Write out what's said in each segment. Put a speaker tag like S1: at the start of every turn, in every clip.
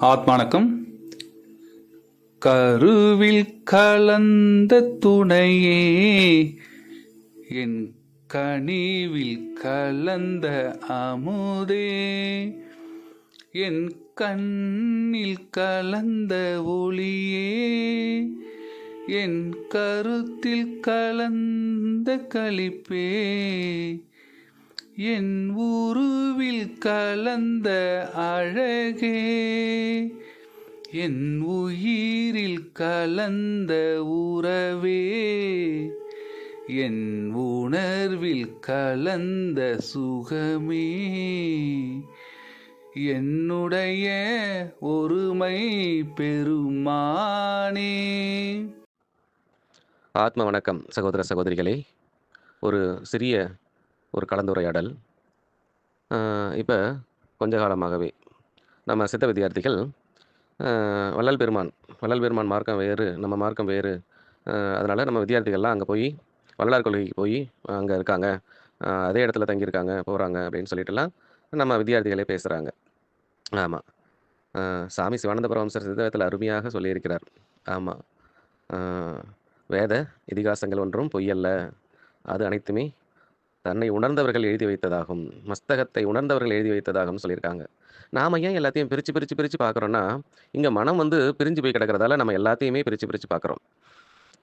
S1: ஆத்மானக்கம் கருவில் கலந்த துணையே என் கனிவில் கலந்த அமுதே என் கண்ணில் கலந்த ஒளியே என் கருத்தில் கலந்த கழிப்பே என் உருவில் கலந்த அழகே. என் உயிரில் கலந்த உறவே. என் உணர்வில் கலந்த சுகமே. என்னுடைய ஒருமை பெருமானே.
S2: ஆத்ம வணக்கம் சகோதர சகோதரிகளே. ஒரு சிறிய ஒரு கலந்துரையாடல். இப்போ கொஞ்ச காலமாகவே நம்ம சித்த வித்தியார்த்திகள் வள்ளல் பெருமான் வள்ளல் பெருமான் மார்க்கம் வேறு நம்ம மார்க்கம் வேறு. அதனால் நம்ம வித்தியார்த்திகள்லாம் அங்கே போய் வள்ளலார் கொள்கைக்கு போய் அங்கே இருக்காங்க. அதே இடத்துல தங்கியிருக்காங்க போகிறாங்க அப்படின்னு சொல்லிட்டுலாம் நம்ம வித்தியார்த்திகளே பேசுகிறாங்க ஆமாம் சாமி சிவானந்த பரமசர் சித்தத்தில் அருமையாக சொல்லியிருக்கிறார். ஆமாம் வேத இதிகாசங்கள் ஒன்றும் பொய்யல்ல அது அனைத்துமே தன்னை உணர்ந்தவர்கள் எழுதி வைத்ததாகும். மஸ்தகத்தை உணர்ந்தவர்கள் எழுதி வைத்ததாகவும் சொல்லியிருக்காங்க. நாம் ஏன் எல்லாத்தையும் பிரித்து பிரித்து பிரித்து பார்க்குறோன்னா இங்கே மனம் வந்து பிரிஞ்சு போய் கிடக்கிறதால நம்ம எல்லாத்தையுமே பிரித்து பிரித்து பார்க்குறோம்.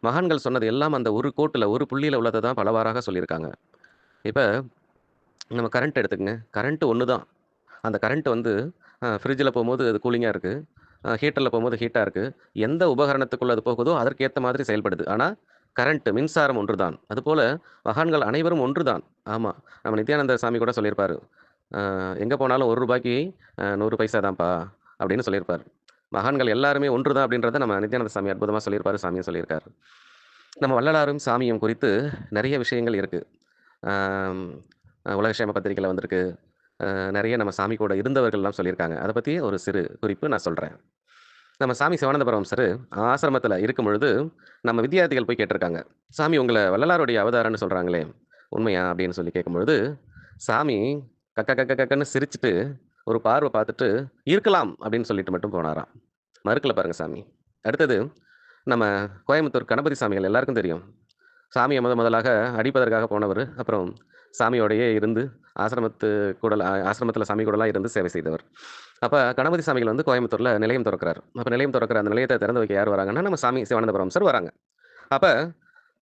S2: மகான்கள் சொன்னது எல்லாம் அந்த ஒரு கோட்டில் ஒரு புள்ளியில் உள்ளதை தான் பலவாறாக சொல்லியிருக்காங்க. இப்போ நம்ம கரண்ட் எடுத்துக்கங்க. கரண்ட்டு ஒன்று தான் அந்த கரண்ட் வந்து ஃப்ரிட்ஜில் போகும்போது அது கூலிங்காக இருக்குது ஹீட்டரில் போகும்போது ஹீட்டாக இருக்குது எந்த உபகரணத்துக்குள்ள அது போகுதோ அதற்கேற்ற மாதிரி செயல்படுது. ஆனால் கரண்ட் மின்சாரம் ஒன்று தான் அதுபோல் மகான்கள் அனைவரும் ஒன்று தான் ஆமாம் நம்ம நித்யானந்த சாமி கூட சொல்லியிருப்பார். எங்கே போனாலும் ஒரு ரூபாய்க்கு நூறு பைசா தான்ப்பா அப்படின்னு சொல்லியிருப்பார். மகான்கள் எல்லாருமே ஒன்று தான் அப்படின்றத நம்ம நித்யானந்த சாமி அற்புதமாக சொல்லியிருப்பார் சாமியும் சொல்லியிருக்காரு. நம்ம வள்ளலாரும் சாமியும் குறித்து நிறைய விஷயங்கள் இருக்குது உலகசேம பத்திரிக்கையில் வந்திருக்கு. நிறைய நம்ம சாமி கூட இருந்தவர்கள்லாம் சொல்லியிருக்காங்க. அதை பற்றி ஒரு சிறு குறிப்பு நான் சொல்கிறேன் நம்ம சாமி சிவானந்தபுரம் சார் ஆசிரமத்தில் இருக்கும் பொழுது நம்ம வித்தியார்த்திகள் போய் கேட்டிருக்காங்க. சாமி உங்களை வள்ளலாருடைய அவதாரம்னு சொல்கிறாங்களே உண்மையா? அப்படின்னு சொல்லி கேட்கும்பொழுது சாமி கக்க கக்க கக்கன்னு சிரிச்சிட்டு ஒரு பார்வை பார்த்துட்டு இருக்கலாம் அப்படின்னு சொல்லிட்டு மட்டும் போனாராம். மறுக்கல பாருங்க சாமி. அடுத்தது நம்ம கோயம்புத்தூர் கணபதி சாமிகள் எல்லாருக்கும் தெரியும். சாமியை முத முதலாக அடிப்பதற்காக போனவர். அப்புறம் சாமியோடையே இருந்து ஆசிரமத்து கூட ஆசிரமத்தில் சாமி கூடலாம் இருந்து சேவை செய்தவர். அப்போ கணபதி சாமிகள் வந்து கோயம்புத்தூரில் நிலையம் திறக்கிறார். அப்போ நிலையம் திறக்கிற அந்த நிலையத்தை திறந்து வைக்க யார் வராங்கன்னா நம்ம சாமி சிவானந்தபுரம் சார் வராங்க. அப்போ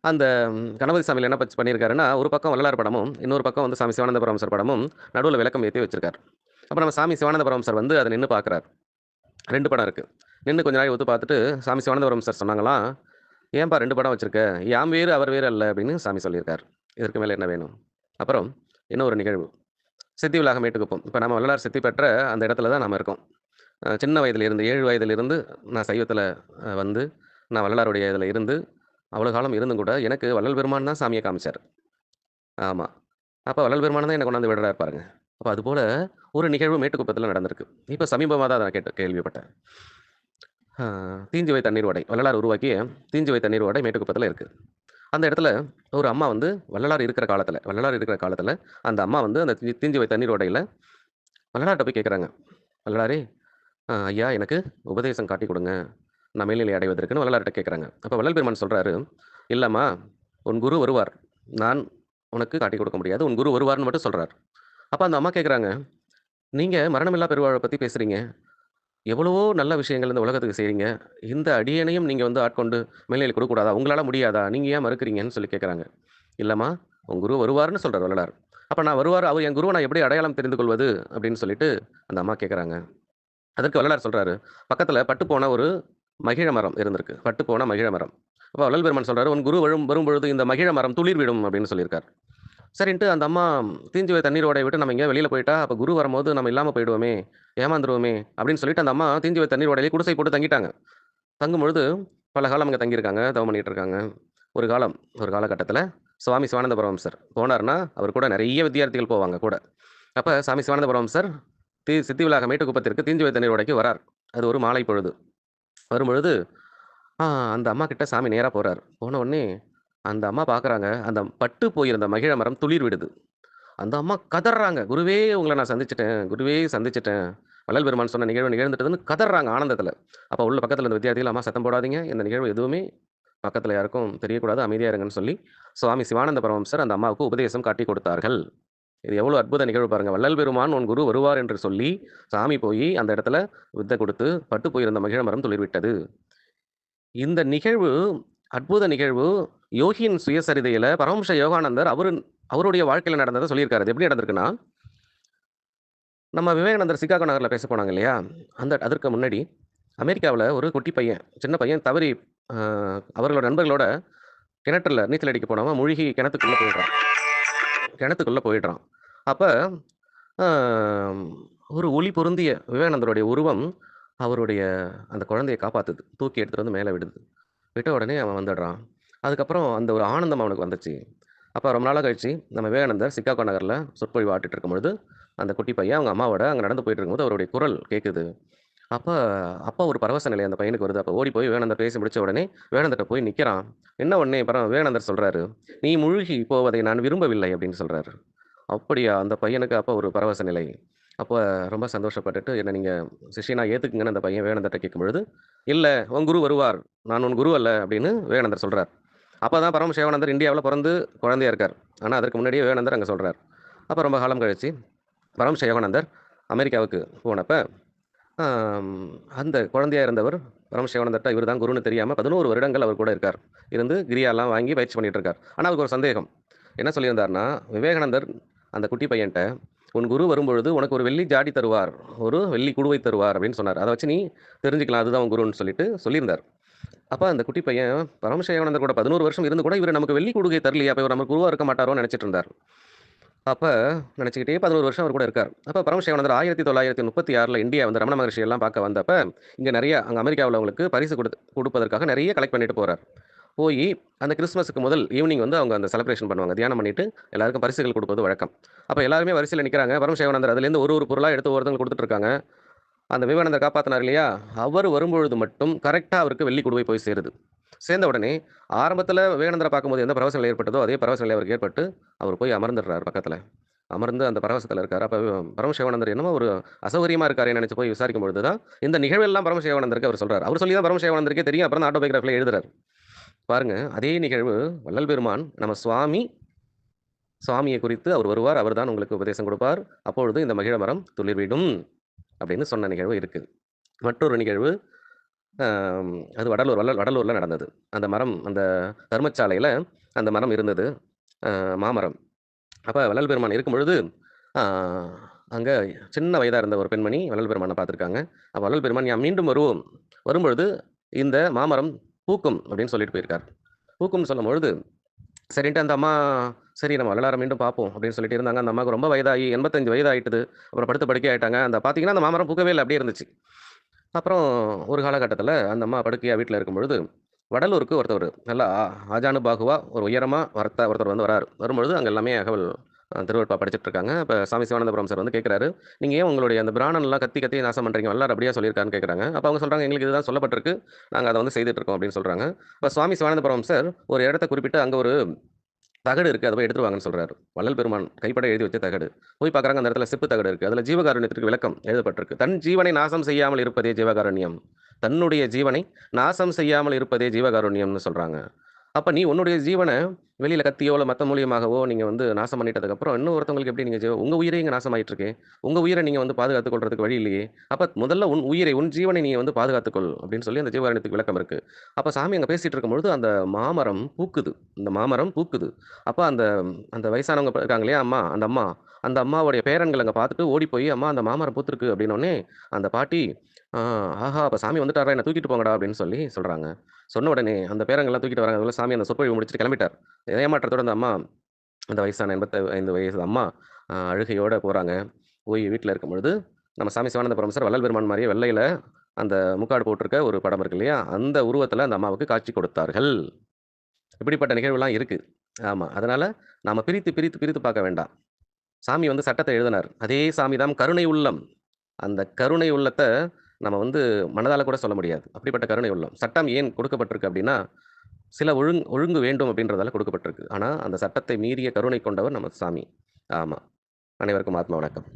S2: அந்த கணபதி சாமியில் என்ன பச்சு பண்ணியிருக்காருன்னா ஒரு பக்கம் வள்ளலார் படமும் இன்னொரு பக்கம் வந்து சாமி சிவானந்தபுரம் சார் படமும் நடுவில் விளக்கம் ஏற்றி வச்சிருக்காரு. அப்போ நம்ம சாமி சிவானந்தபுரம் சார் வந்து அதை நின்று பார்க்குறாரு ரெண்டு படம் இருக்குது நின்று கொஞ்ச நாள் ஒத்து பார்த்துட்டு சாமி சிவானந்தபுரம் சார் சொன்னாங்களாம் ஏன்பா ரெண்டு படம் வச்சிருக்க? யாம் வேறு அவர் வேறு அல்ல அப்படின்னு சாமி சொல்லியிருக்கார். இதற்கு மேலே என்ன வேணும்? அப்புறம் என்ன ஒரு நிகழ்வு. சித்தி உலகம் மேட்டுக்குப்போம் இப்போ நம்ம வள்ளலார் சித்தி பெற்ற அந்த இடத்துல தான் நம்ம இருக்கோம். சின்ன வயதிலிருந்து ஏழு வயதிலிருந்து நான் சைவத்தில் வந்து நான் வள்ளலாருடைய இதில் இருந்து அவ்வளோ காலம் இருந்தும் கூட எனக்கு வள்ளல் பெருமான் தான் சாமியை காமிச்சார். ஆமாம் அப்போ வள்ளல் பெருமான் தான் என்னை கொண்டாந்து விடுறா பாருங்க. அப்போ அதுபோல் ஒரு நிகழ்வு மேட்டுக்குப்பத்தில் நடந்திருக்கு. இப்போ சமீபமாக தான் நான் கேட்டு கேள்விப்பட்டேன். ஆஹ் தீஞ்சுவை தண்ணீர் ஓடை வள்ளலார் உருவாக்கிய தீஞ்சுவை தண்ணீர் ஓடை மேட்டுக்குப்பத்தில் இருக்குது அந்த இடத்துல ஒரு அம்மா வந்து வள்ளலார் இருக்கிற காலத்தில் வள்ளலார் இருக்கிற காலத்தில் அந்த அம்மா வந்து அந்த தீ- தீஞ்சுவை தண்ணீர் ஓடையில் வள்ளலார்கிட்ட போய் கேட்குறாங்க வள்ளலாரே ஐயா எனக்கு உபதேசம் காட்டி கொடுங்க. நான் மேல்நிலை அடைவதற்குன்னு வள்ளலார்கிட்ட கேட்குறாங்க அப்போ வள்ளல் பெருமான் சொல்கிறாரு இல்லைம்மா உன் குரு வருவார். நான் உனக்கு காட்டி கொடுக்க முடியாது. உன் குரு வருவார்னு மட்டும் சொல்கிறார் அப்போ அந்த அம்மா கேட்குறாங்க நீங்கள் மரணமில்லா பெருவாழை பற்றி பேசுகிறீங்க எவ்வளவோ நல்ல விஷயங்கள் இந்த உலகத்துக்கு செய்கிறீங்க இந்த அடியனையும் நீங்கள் வந்து ஆட்கொண்டு மேல்நிலை கொடுக்கக்கூடாதா? உங்களால் முடியாதா? நீங்கள் ஏன் மறுக்கிறீங்கன்னு சொல்லி கேட்குறாங்க இல்லைம்மா உன் குரு வருவார்னு சொல்கிறார் வள்ளலார். அப்போ நான் வருவார் அவர் என் குருவை நான் எப்படி அடையாளம் தெரிந்து கொள்வது அப்படின்னு சொல்லிட்டு அந்த அம்மா கேட்குறாங்க அதற்கு வள்ளலார் சொல்கிறாரு பக்கத்தில் பட்டு போன ஒரு மகிழ மரம் இருந்திருக்கு. பட்டு போன மகிழ மரம். அப்போ வள்ளல் பெருமான் சொல்கிறார் உன் குரு வரும் வரும்பொழுது இந்த மகிழ மரம் துளிர் விடும் அப்படின்னு சொல்லியிருக்கார். சரின்ட்டு அந்த அம்மா தீஞ்சு தண்ணீர் ஓடைய விட்டு நம்ம இங்கே வெளியில் போயிட்டா அப்போ குரு வரும்போது நம்ம இல்லாமல் போயிடுவோமே ஏமாந்துருவோமே அப்படின்னு சொல்லிட்டு அந்த அம்மா தீஞ்சு தண்ணீர் ஓடையிலே குடிசை போட்டு தங்கிட்டாங்க. தங்கும்பொழுது பல காலம் அங்கே தங்கியிருக்காங்க தவம் பண்ணிட்டு இருக்காங்க. ஒரு காலம் ஒரு காலகட்டத்தில் சுவாமி சிவானந்த பரமம்சர் போனார்னா அவர் கூட நிறைய வித்தியார்த்திகள் போவாங்க கூட. அப்போ சாமி சிவானந்த பரமம்சர் தீ சித்தி விழாக மேட்டுக்குப்பத்திற்கு தீஞ்சுவை தண்ணீர் உடைக்கு வரார். அது ஒரு மாலை பொழுது. வரும்பொழுது அந்த அம்மா கிட்ட சாமி நேராக போகிறார் போன உடனே அந்த அம்மா பார்க்குறாங்க அந்த பட்டு போயிருந்த மகிழ மரம் துளிர் விடுது. அந்த அம்மா கதறாங்க. குருவே உங்களை நான் சந்திச்சிட்டேன். குருவே சந்திச்சிட்டேன். வள்ளல் பெருமான் சொன்ன நிகழ்வு நிகழ்ந்துட்டதுன்னு கதறாங்க ஆனந்தத்தில். அப்போ உள்ள பக்கத்தில் இருந்த வித்தியார்த்திகள் அம்மா சத்தம் போடாதீங்க. இந்த நிகழ்வு எதுவுமே பக்கத்தில் யாருக்கும் தெரியக்கூடாது. அமைதியாக இருங்கன்னு சொல்லி சுவாமி சிவானந்த பரமம்சர் அந்த அம்மாவுக்கு உபதேசம் காட்டி கொடுத்தார்கள். இது எவ்வளோ அற்புத நிகழ்வு பாருங்க. வள்ளல் பெருமான் உன் குரு வருவார் என்று சொல்லி சாமி போய் அந்த இடத்துல வித்தை கொடுத்து பட்டு போயிருந்த மகிழ மரம் துளிர்விட்டது இந்த நிகழ்வு அற்புத நிகழ்வு. யோகியின் சுயசரிதையில பரமஹம்ச யோகானந்தர் அவரு அவருடைய வாழ்க்கையில நடந்ததை சொல்லியிருக்காரு. அது எப்படி நடந்திருக்குன்னா நம்ம விவேகானந்தர் சிகாகோ நகர்ல பேச போனாங்க இல்லையா? அந்த அதற்கு முன்னாடி அமெரிக்காவில் ஒரு குட்டி பையன் சின்ன பையன் தவறி அவர்களோட நண்பர்களோட கிணற்றுல நீச்சல் அடிக்க போனவன் முழுகி கிணத்துக்குள்ள போயிடுறான். கிணத்துக்குள்ள போயிடுறான். அப்ப ஒரு ஒளி பொருந்திய விவேகானந்தருடைய உருவம் அவருடைய அந்த குழந்தையை காப்பாத்துது. தூக்கி எடுத்துட்டு வந்து மேலே விடுது. விட்ட உடனே அவன் வந்துடுறான். அதுக்கப்புறம் அந்த ஒரு ஆனந்தம் அவனுக்கு வந்துச்சு. அப்போ ரொம்ப நாளாக கழிச்சு நம்ம விவேகானந்தர் சிக்காகோ நகரில் சொற்பொழிவு ஆட்டிட்டு இருக்கும்பொழுது அந்த குட்டி பையன் அவங்க அம்மாவோட அங்கே நடந்து போயிட்டு இருக்கும்போது அவருடைய குரல் கேட்குது அப்போ அப்போ ஒரு பரவச நிலை அந்த பையனுக்கு வருது. அப்போ ஓடி போய் வேணந்தர் பேசி முடிச்ச உடனே வேணந்தர்கிட்ட போய் நிற்கிறான் என்ன உடனே பரவ வேணந்தர் சொல்கிறாரு நீ முழுகி போவதை நான் விரும்பவில்லை அப்படின்னு சொல்கிறாரு அப்படியா அந்த பையனுக்கு அப்போ ஒரு பரவச நிலை. அப்போ ரொம்ப சந்தோஷப்பட்டுட்டு என்ன நீங்கள் சிஷியனா ஏற்றுக்குங்கன்னு அந்த பையன் விவேகானந்தர்ட்ட கேட்கும் பொழுது இல்லை உன் குரு வருவார். நான் உன் குரு அல்ல அப்படின்னு விவேகானந்தர் சொல்கிறார் அப்போ தான் பரம சிவானந்தர் இந்தியாவில் பிறந்து குழந்தையாக இருக்கார். ஆனால் அதற்கு முன்னாடியே விவேகானந்தர் அங்கே சொல்கிறார் அப்போ ரொம்ப காலம் கழிச்சு பரம சிவானந்தர் அமெரிக்காவுக்கு போனப்போ அந்த குழந்தையாக இருந்தவர் பரம சிவானந்தர்ட்ட இவர் தான் குருன்னு தெரியாமல் பதினோரு வருடங்கள் அவர் கூட இருக்கார். இருந்து கிரியாலாம் வாங்கி பயிற்சி பண்ணிகிட்டு இருக்கார். ஆனால் அவருக்கு ஒரு சந்தேகம். என்ன சொல்லியிருந்தாருன்னா விவேகானந்தர் அந்த குட்டி பையன்ட்ட உன் குரு வரும்பொழுது உனக்கு ஒரு வெள்ளி ஜாடி தருவார் ஒரு வெள்ளி குடுவை தருவார் அப்படின்னு சொன்னார். அதை வச்சு நீ தெரிஞ்சுக்கலாம் அதுதான் உன் குருன்னு சொல்லிட்டு சொல்லியிருந்தார். அப்போ அந்த குட்டி பையன் பரமசிவானந்தர் கூட பதினோரு வருஷம் இருந்து கூட இவர் நமக்கு வெள்ளி குடுகை தரலையே அப்போ இவர் நமக்கு குருவாக இருக்க மாட்டாரோன்னு நினச்சிட்டு இருந்தார். அப்போ நினச்சிக்கிட்டே பதினோரு வருஷம் அவர் கூட இருக்கார். அப்போ பரமசிவானந்தர் ஆயிரத்தி தொள்ளாயிரத்தி முப்பத்தி ஆறில் இந்தியா வந்து ரமண மகர்ஷி எல்லாம் பார்க்க வந்தப்போ இங்கே நிறைய அங்கே அமெரிக்காவில் அவங்களுக்கு பரிசு கொடு கொடுப்பதற்காக நிறைய கலெக்ட் பண்ணிட்டு போகிறார் போய் அந்த கிறிஸ்மஸுக்கு முதல் ஈவினிங் வந்து அவங்க அந்த செலிப்ரேஷன் பண்ணுவாங்க. தியானம் பண்ணிட்டு எல்லாருக்கும் பரிசுகள் கொடுப்பது வழக்கம். அப்போ எல்லாருமே வரிசையில் நிற்கிறாங்க பரமசிவானந்தர் அதுலேருந்து ஒரு ஒரு பொருளாக எடுத்து ஒருத்தவங்க கொடுத்துட்டு இருக்காங்க. அந்த விவேகானந்தர் காப்பாற்றினார் இல்லையா? அவர் வரும்பொழுது மட்டும் கரெக்டாக அவருக்கு வெள்ளி குடுவை போய் சேருது. சேர்ந்த உடனே ஆரம்பத்தில் விவேகானந்தரை பார்க்கும்போது எந்த பரவச நிலை ஏற்பட்டதோ அதே பரவச நிலை அவருக்கு ஏற்பட்டு அவர் போய் அமர்ந்துடுறாரு பக்கத்தில். அமர்ந்து அந்த பரவசத்தில் இருக்கார். அப்போ பரமசிவானந்தர் என்னமோ ஒரு அசௌகரியமாக இருக்காரு நினச்சி போய் விசாரிக்கும் பொழுது தான் இந்த நிகழ்வெல்லாம் பரமசிவானந்தருக்கு அவர் சொல்றார். அவர் சொல்லி தான் பரமசிவானந்தருக்கே தெரியும். அப்புறம் தான் ஆட்டோபயோகிராஃபில் எழுதுறாரு. பாருங்க அதே நிகழ்வு வள்ளல் பெருமான் நம்ம சுவாமி சுவாமியை குறித்து அவர் வருவார் அவர்தான் உங்களுக்கு உபதேசம் கொடுப்பார். அப்பொழுது இந்த மகிழ மரம் துளிர்விடும் அப்படின்னு சொன்ன நிகழ்வு இருக்குது மற்றொரு நிகழ்வு அது வடலூர் வள்ளல் வடலூரில் நடந்தது. அந்த மரம் அந்த தர்மச்சாலையில் அந்த மரம் இருந்தது. மாமரம். அப்போ வள்ளல் பெருமான் இருக்கும் பொழுது அங்கே சின்ன வயதாக இருந்த ஒரு பெண்மணி வள்ளல் பெருமானை பார்த்துருக்காங்க. அப்போ வள்ளல் பெருமான் யா மீண்டும் வருவோம். வரும்பொழுது இந்த மாமரம் பூக்கும் அப்படின்னு சொல்லிட்டு போயிருக்கார். பூக்கும்னு சொல்லும் பொழுது சரின்ட்டு அந்த அம்மா சரி நம்ம வள்ளலாரை மீண்டும் பார்ப்போம் அப்படின்னு சொல்லிட்டு இருந்தாங்க. அந்த அம்மாவுக்கு ரொம்ப வயதாகி எண்பத்தஞ்சு வயதாயிட்டுது. அப்புறம் படுத்து படுக்கை ஆகிட்டாங்க அந்த பார்த்தீங்கன்னா அந்த மாமரம் பூக்கவே இல்லை அப்படியே இருந்துச்சு. அப்புறம் ஒரு காலகட்டத்தில் அந்த அம்மா படுக்கையாக வீட்டில் இருக்கும் பொழுது வடலூருக்கு ஒருத்தவர் நல்லா ஆ- ஆஜானு பாகுவா ஒரு உயரமாக வரத்த ஒருத்தர் வந்து வராரு. வரும்பொழுது அங்கே எல்லாமே அகவல் அஹ், படிச்சுட்டு இருக்காங்க இப்போ சாமி சிவானந்தபுரம் சார் வந்து கேட்குறாரு நீங்கள் ஏன் உங்களுடைய அந்த பிராணன்லாம் கத்தி கத்தி நாசம் பண்ணுறீங்க வல்லார் அப்படியே சொல்லியிருக்கான்னு கேட்குறாங்க அப்போ அவங்க சொல்கிறாங்க எங்களுக்கு இதுதான் சொல்லப்பட்டிருக்கு. நாங்கள் அதை வந்து செய்துட்டு இருக்கோம் அப்படின்னு சொல்கிறாங்க இப்போ சுவாமி சிவானந்தபுரம் சார் ஒரு இடத்த குறிப்பிட்டு அங்கே ஒரு தகடு இருக்குது அதை போய் எடுத்துருவாங்கன்னு சொல்கிறாரு வள்ளல் பெருமான் கைப்பட எழுதி வச்ச தகடு. போய் பார்க்குறாங்க அந்த இடத்துல செப்பு தகடு இருக்குது அதில் ஜீவகாருண்யத்திற்கு விளக்கம் எழுதப்பட்டிருக்கு. தன் ஜீவனை நாசம் செய்யாமல் இருப்பதே ஜீவகாருண்யம். தன்னுடைய ஜீவனை நாசம் செய்யாமல் இருப்பதே ஜீவகாருண்யம்னு சொல்கிறாங்க அப்போ நீ உன்னுடைய ஜீவனை வெளியில் கத்தியோ இல்லை மற்ற மூலியமாகவோ நீங்கள் வந்து நாசம் பண்ணிட்டதுக்கப்புறம் இன்னும் ஒருத்தவங்களுக்கு எப்படி நீங்கள் ஜீவ உங்கள் உயிரை இங்கே நாசமாயிட்டு இருக்கு உங்கள் உயிரை நீங்கள் வந்து பாதுகாத்துக் கொள்றதுக்கு வழி இல்லையே. அப்போ முதல்ல உன் உயிரை உன் ஜீவனை நீங்கள் வந்து பாதுகாத்துக்கொள் அப்படின்னு சொல்லி அந்த ஜீவகாரணத்துக்கு விளக்கம் இருக்குது அப்போ சாமி அங்கே பேசிட்டு இருக்கும்பொழுது அந்த மாமரம் பூக்குது. இந்த மாமரம் பூக்குது. அப்போ அந்த அந்த வயசானவங்க இருக்காங்க இல்லையா அம்மா அந்த அம்மா அந்த அம்மாவுடைய பேரன்கள் அங்கே பார்த்துட்டு ஓடி போய் அம்மா அந்த மாமரம் பூத்துருக்கு அப்படின்னோடனே அந்த பாட்டி ஆஹா அப்போ சாமி வந்துட்டாரா? என்ன தூக்கிட்டு போங்கடா அப்படின்னு சொல்லி சொல்கிறாங்க சொன்ன உடனே அந்த பேரங்கள்லாம் தூக்கிட்டு வராங்க. அதுல சாமி அந்த சொற்பொழிவு முடிச்சுட்டு கிளம்பிட்டார். ஏமாற்றத்தோட அந்த அம்மா அந்த வயசான எண்பத்தி ஐந்து வயசு அம்மா அழுகையோடு அழுகையோட போகிறாங்க போய் வீட்டில் இருக்கும் பொழுது நம்ம சாமி சிவானந்த பரமசர் வள்ளல் பெருமான் மாதிரியே வெள்ளையில் அந்த முக்காடு போட்டிருக்க ஒரு படம் இருக்கு இல்லையா? அந்த உருவத்தில் அந்த அம்மாவுக்கு காட்சி கொடுத்தார்கள். இப்படிப்பட்ட நிகழ்வுலாம் இருக்குது ஆமாம் அதனால் நாம் பிரித்து பிரித்து பிரித்து பார்க்க வேண்டாம். சாமி வந்து சட்டத்தை எழுதினார். அதே சாமி தான் கருணை உள்ளம். அந்த கருணை உள்ளத்தை நம்ம வந்து மனதால் கூட சொல்ல முடியாது. அப்படிப்பட்ட கருணை உள்ளம். சட்டம் ஏன் கொடுக்கப்பட்டிருக்கு அப்படின்னா சில ஒழுங்கு ஒழுங்கு வேண்டும் அப்படின்றதால கொடுக்கப்பட்டிருக்கு. ஆனால் அந்த சட்டத்தை மீறிய கருணை கொண்டவர் நம்ம சாமி. ஆமாம் அனைவருக்கும் ஆத்மா வணக்கம்.